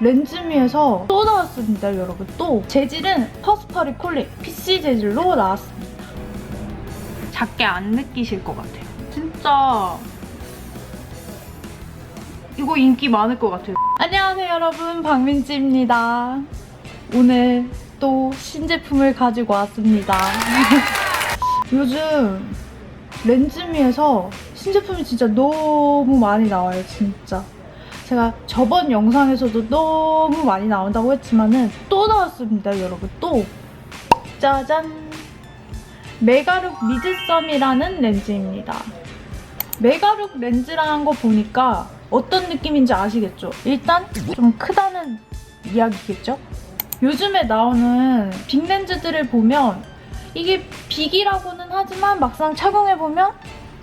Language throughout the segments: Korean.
렌즈미에서 또 나왔습니다, 여러분. 또 재질은 퍼스퍼리 콜릭 PC 재질로 나왔습니다. 작게 안 느끼실 것 같아요. 진짜 이거 인기 많을 것 같아요. 안녕하세요, 여러분. 박민지입니다. 오늘 또 신제품을 가지고 왔습니다. 요즘 렌즈미에서 신제품이 진짜 너무 많이 나와요, 진짜. 제가 저번 영상에서도 너무 많이 나온다고 했지만은 또 나왔습니다, 여러분. 또. 짜잔. 메가룩 미드썸이라는 렌즈입니다. 메가룩 렌즈라는 거 보니까 어떤 느낌인지 아시겠죠? 일단 좀 크다는 이야기겠죠? 요즘에 나오는 빅렌즈들을 보면 이게 빅이라고는 하지만 막상 착용해보면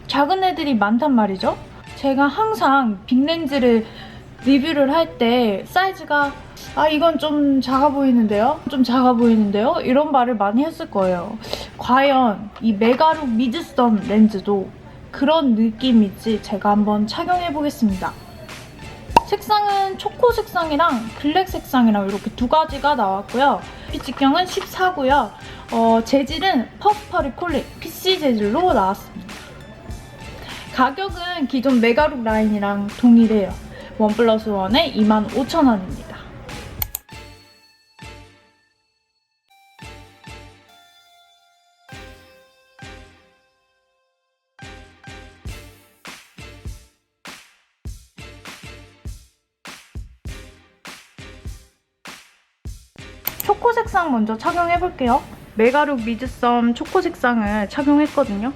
작은 애들이 많단 말이죠? 제가 항상 빅렌즈를 리뷰를 할 때 사이즈가 아 이건 좀 작아 보이는데요? 좀 작아 보이는데요? 이런 말을 많이 했을 거예요. 과연 이 메가룩 미드썸 렌즈도 그런 느낌이지 제가 한번 착용해 보겠습니다. 색상은 초코 색상이랑 블랙 색상이랑 이렇게 두 가지가 나왔고요. 빛직경은 14고요. 어, 재질은 퍼스퍼리 콜릭 PC 재질로 나왔습니다. 가격은 기존 메가룩 라인이랑 동일해요. 원 플러스 원에 25,000원입니다. 초코 색상 먼저 착용해볼게요. 메가룩 미드썸 초코 색상을 착용했거든요.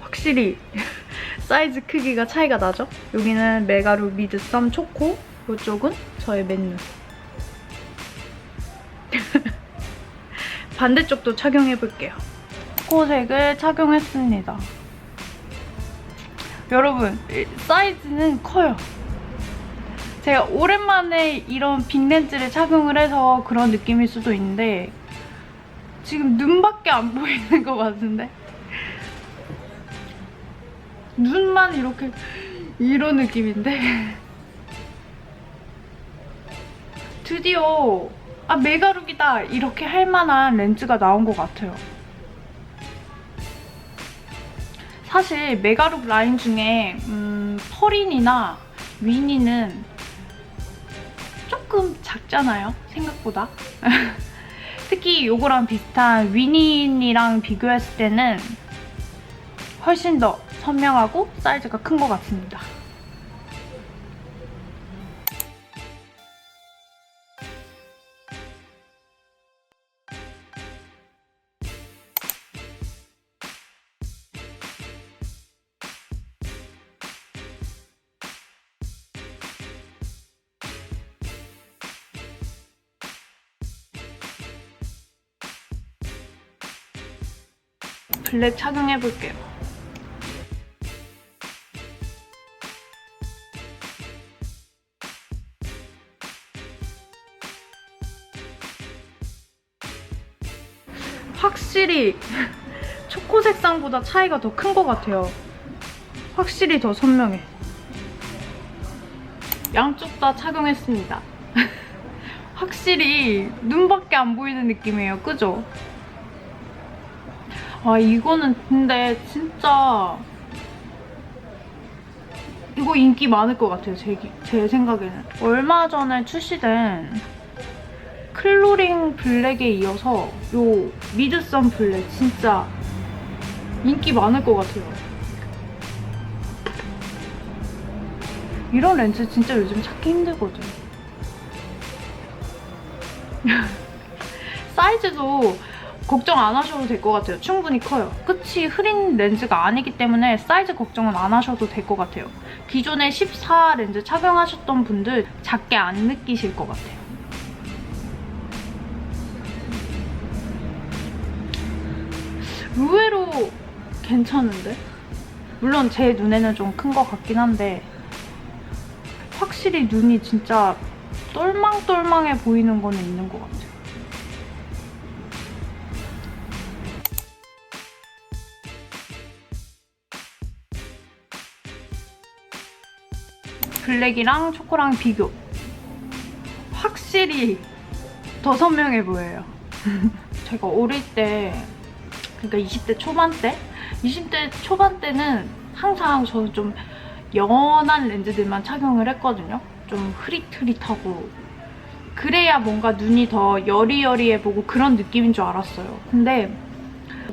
확실히 사이즈 크기가 차이가 나죠? 여기는 메가룩 미드썸 초코, 이쪽은 저의 맨눈. 반대쪽도 착용해볼게요. 초코색을 착용했습니다. 여러분, 이 사이즈는 커요. 제가 오랜만에 이런 빅렌즈를 착용을 해서 그런 느낌일 수도 있는데 지금 눈밖에 안 보이는 것 같은데 눈만 이렇게 이런 느낌인데. 드디어 아 메가룩이다. 이렇게 할 만한 렌즈가 나온 것 같아요. 사실 메가룩 라인 중에 음, 퍼린이나 위니는 조금 작잖아요 생각보다. 특히 요거랑 비슷한 위닌이랑 비교했을 때는 훨씬 더 선명하고 사이즈가 큰 것 같습니다. 블랙 착용해볼게요. 확실히 초코 색상보다 차이가 더 큰 것 같아요. 확실히 더 선명해. 양쪽 다 착용했습니다. 확실히 눈밖에 안 보이는 느낌이에요. 그죠? 아 이거는 근데 진짜 이거 인기 많을 것 같아요 제, 기- 제 생각에는 얼마 전에 출시된 클로링 블랙에 이어서 요 미드썸 블랙 진짜 인기 많을 것 같아요 이런 렌즈 진짜 요즘 찾기 힘들거든 사이즈도 걱정 안 하셔도 될 것 같아요. 충분히 커요. 끝이 흐린 렌즈가 아니기 때문에 사이즈 걱정은 안 하셔도 될 것 같아요. 기존에 14 렌즈 착용하셨던 분들 작게 안 느끼실 것 같아요. 의외로 괜찮은데? 물론 제 눈에는 좀 큰 것 같긴 한데 확실히 눈이 진짜 똘망똘망해 보이는 거는 있는 것 같아요. 블랙이랑 초코랑 비교. 확실히 더 선명해 보여요. 제가 어릴 때, 그러니까 20대 초반 때? 20대 초반 때는 항상 저는 좀 연한 렌즈들만 착용을 했거든요. 좀 흐릿흐릿하고. 그래야 뭔가 눈이 더 여리여리해 보고 그런 느낌인 줄 알았어요. 근데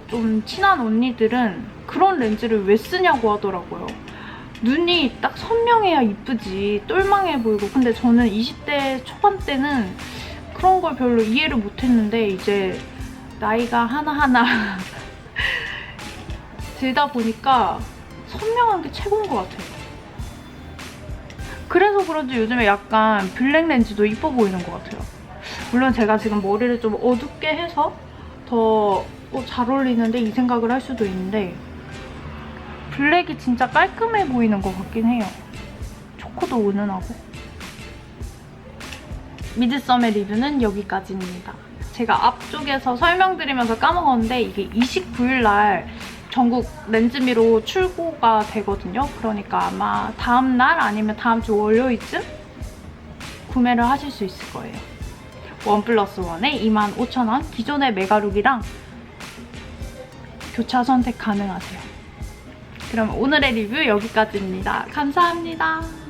좀 친한 언니들은 그런 렌즈를 왜 쓰냐고 하더라고요. 눈이 딱 선명해야 이쁘지 똘망해 보이고 근데 저는 20대 초반 때는 그런 걸 별로 이해를 못했는데 이제 나이가 하나하나 들다 보니까 선명한 게 최고인 것 같아요. 그래서 그런지 요즘에 약간 블랙 렌즈도 이뻐 보이는 것 같아요. 물론 제가 지금 머리를 좀 어둡게 해서 더 잘 어울리는데 이 생각을 할 수도 있는데 블랙이 진짜 깔끔해 보이는 것 같긴 해요. 초코도 은은하고. 미드썸의 리뷰는 여기까지입니다. 제가 앞쪽에서 설명드리면서 까먹었는데 이게 29일 날 전국 렌즈미로 출고가 되거든요. 그러니까 아마 다음 날 아니면 다음 주 월요일쯤 구매를 하실 수 있을 거예요. 원 플러스 원에 25,000원 기존의 메가룩이랑 교차 선택 가능하세요. 그럼 오늘의 리뷰 여기까지입니다. 감사합니다.